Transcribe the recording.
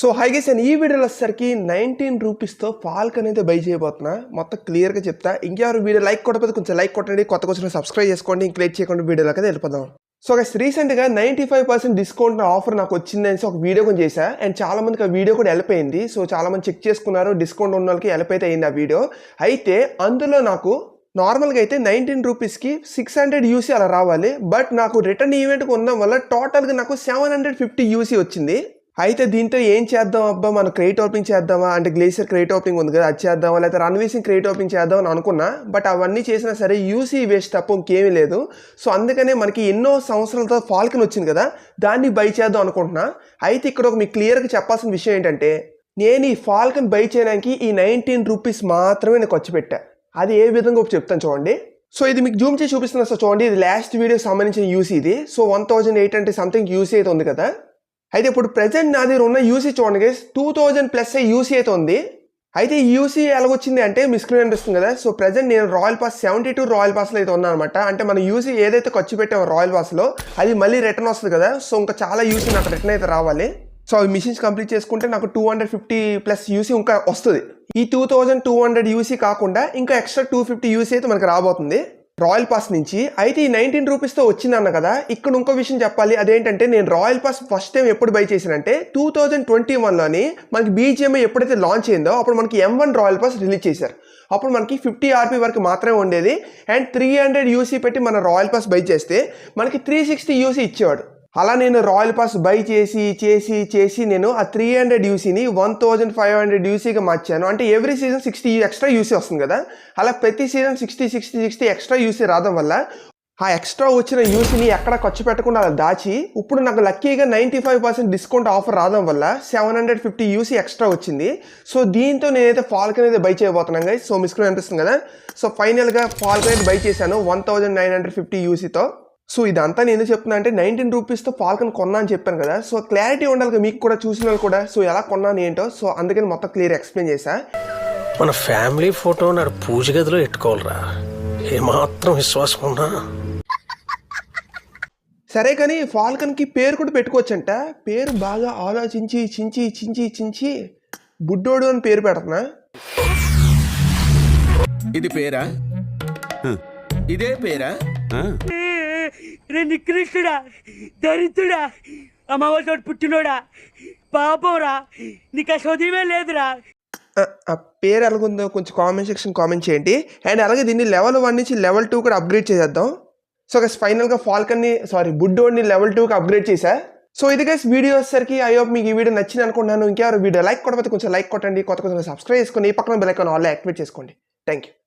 So hi guys and ఈ వీడియోలో వచ్చేసరికి నైన్టీన్ రూపీస్తో ఫాల్కన్ అయితే బై చేయబోతున్నా. మొత్తం క్లియర్గా చెప్తా. ఇంకెవరు వీడియో లైక్ కొట్టకపోతే కొంచెం లైక్ కొట్టండి. కొత్త కొంచెం సబ్స్క్రైబ్ చేసుకోండి. ఇంక లేట్ చేయకుండా వీడియోలోకి అయితే వెళ్ళిపోదాం. సో గైస్ రీసెంట్గా ninety five percent discount offer నాకు వచ్చిందని ఒక వీడియో కూడా చేశా. అండ్ చాలా మందికి ఆ వీడియో కూడా హెల్ప్ అయింది సో చాలా మంది చెక్ చేసుకున్నారు. డిస్కౌంట్ ఉన్న వాళ్ళకి హెల్ప్ అయితే అయింది ఆ వీడియో అయితే అందులో నాకు నార్మల్గా అయితే నైన్టీన్ రూపీస్కి సిక్స్ హండ్రెడ్ యూసీ అలా రావాలి. బట్ నాకు రిటర్న్ ఈవెంట్కి ఉండడం వల్ల టోటల్గా నాకు సెవెన్ హండ్రెడ్ ఫిఫ్టీ యూసీ వచ్చింది. అయితే దీంతో ఏం చేద్దాం? అబ్బా మనం క్రెడిట్ ఓపెనింగ్ చేద్దామా? అంటే గ్లేసియర్ క్రెడిట్ ఓపెనింగ్ ఉంది కదా అది చేద్దామా? లేకపోతే రన్వేసింగ్ క్రెడిట్ ఓపెనింగ్ చేద్దాం అని అనుకున్నా. బట్ అవన్నీ చేసినా సరే యూసీ వేస్ట్ తప్ప ఇంకేమీ లేదు. సో అందుకనే మనకి ఎన్నో సంవత్సరాలతో ఫాల్కన్ వచ్చింది కదా దాన్ని బై చేద్దాం అనుకుంటున్నా. అయితే ఇక్కడ ఒక మీకు క్లియర్గా చెప్పాల్సిన విషయం ఏంటంటే నేను ఈ ఫాల్కన్ బై చేయడానికి ఈ నైన్టీన్ రూపీస్ మాత్రమే నేను ఖర్చు పెట్టా. అది ఏ విధంగా ఒక చెప్తాను చూడండి. సో ఇది మీకు జూమ్ చేసి చూపిస్తున్నా సో చూడండి. ఇది లాస్ట్ వీడియోకి సంబంధించిన యూసీ ఇది. సో వన్ థౌజండ్ ఎయిట్ అంటే సంథింగ్ యూసీ అయితే ఉంది కదా. అయితే ఇప్పుడు ప్రజెంట్ నా దగ్గర ఉన్న యూసీ చూడండి guys two thousand plus UC అయితే ఉంది అయితే ఈ యూసీ ఎలాగొచ్చింది అంటే మీ స్క్రీన్ అనిపిస్తుంది కదా సో ప్రజెంట్ నేను royal pass seventy two royal పాస్లో అయితే ఉన్నాను అనమాట అంటే మన యూసీ ఏదైతే ఖర్చు పెట్టామో రాయల్ పాస్లో అది మళ్ళీ రిటర్న్ వస్తుంది కదా సో ఇంకా చాలా యూసీ నాకు రిటర్న్ అయితే రావాలి. సో అవి మిషన్స్ కంప్లీట్ చేసుకుంటే నాకు two hundred fifty plus UC ఇంకా వస్తుంది. ఈ two thousand two hundred UC కాకుండా ఇంకా ఎక్స్ట్రా టూ ఫిఫ్టీ యూసీ అయితే మనకి రాబోతుంది. రాయల్ పాస్ నుంచి అయితే ఈ నైన్టీన్ రూపీస్తో వచ్చిందన్న కదా ఇక్కడ ఇంకో విషయం చెప్పాలి. అదేంటంటే నేను రాయల్ పాస్ ఫస్ట్ టైం ఎప్పుడు బై చేశానంటే టూ థౌజండ్ ట్వంటీ వన్లోని మనకి బీజిఎంఐ ఎప్పుడైతే లాంచ్ అయిందో అప్పుడు మనకి M one royal pass release చేశారు. అప్పుడు మనకి ఫిఫ్టీ ఆర్పీ వరకు మాత్రమే ఉండేది. అండ్ త్రీ హండ్రెడ్ యూసీ పెట్టి మన రాయల్ పాస్ బై చేస్తే మనకి త్రీ సిక్స్టీ యూసీ ఇచ్చేవాడు. అలా నేను రాయల్ పాస్ బై చేసి చేసి చేసి నేను ఆ త్రీ హండ్రెడ్ యూసీని వన్ థౌజండ్ ఫైవ్ హండ్రెడ్ యూసీగా మార్చాను. అంటే every season sixty extra UC వస్తుంది కదా. అలా ప్రతి season sixty sixty sixty extra UC రావడం వల్ల ఆ ఎక్స్ట్రా వచ్చిన యూసీని ఎక్కడ ఖర్చు పెట్టకుండా అలా దాచి ఇప్పుడు నాకు లక్కీగా ninety five percent discount offer రావడం వల్ల seven hundred fifty UC extra వచ్చింది. సో దీంతో నేనైతే ఫాల్కన్ అయితే బై చేయబోతున్నాను గైస్ సో మిస్క్రీన్ అనిపిస్తుంది కదా. సో ఫైనల్గా ఫాల్కన్ అయితే బై చేశాను one thousand nine hundred fifty యూసీతో so ఇదంతా నేను ఎందుకు చెప్తున్నా అంటే నైన్టీన్ రూపీస్తో ఫాల్కన్ కొన్నా అని చెప్పాను కదా. సో క్లారిటీ ఉండాలి కదా మీకు కూడా చూసిన వాళ్ళు కూడా. సో ఎలా కొన్నాను ఏంటో సో అందుకని మొత్తం క్లియర్ ఎక్స్ప్లెయిన్ చేశా. మన ఫ్యామిలీ ఫోటో నాడు పూజ గదిలో పెట్టుకోవాలిరా. ఏమాత్రం విశ్వాసం ఉన్నా. సరే కానీ ఫాల్కన్కి పేరు కూడా పెట్టుకోవచ్చంట. పేరు బాగా ఆలోచించి చించి చించి చించి బుడ్డోడు అని పేరు పెడుతున్నా. ఇది పేరా. ఇదే పేరా? ఆ. రే నికృష్టుడా దరిద్రుడా అమ్మవారితో పుట్టినోడా పాపంరా నీకు ఆ చదివే లేదురా. ఆ, పేరు ఎలాగుందో కొంచెం కామెంట్ సెక్షన్ కామెంట్ చేయండి. అండ్ అలాగే దీన్ని లెవెల్ వన్ నుంచి లెవెల్ టూ కూడా అప్గ్రేడ్ చేసేద్దాం. సో గైస్ ఫైనల్గా ఫాల్కన్ని సారీ బుడ్డోడ్ని లెవెల్ టూకి అప్గ్రేడ్ చేశా. సో ఇది గైస్ వీడియో వచ్చేసరికి ఐ హోప్ మీకు ఈ వీడియో నచ్చింది అనుకుంటున్నాను. ఇంకెవరు వీడియో లైక్ కొట్టకపోతే కొంచెం లైక్ కొట్టండి. కొత్త కొంచెం సబ్స్క్రైబ్ చేసుకొని ఈ పక్కన బెల్ ఐకాన్ ఆల్ యాక్టివేట్ చేసుకోండి. Thank you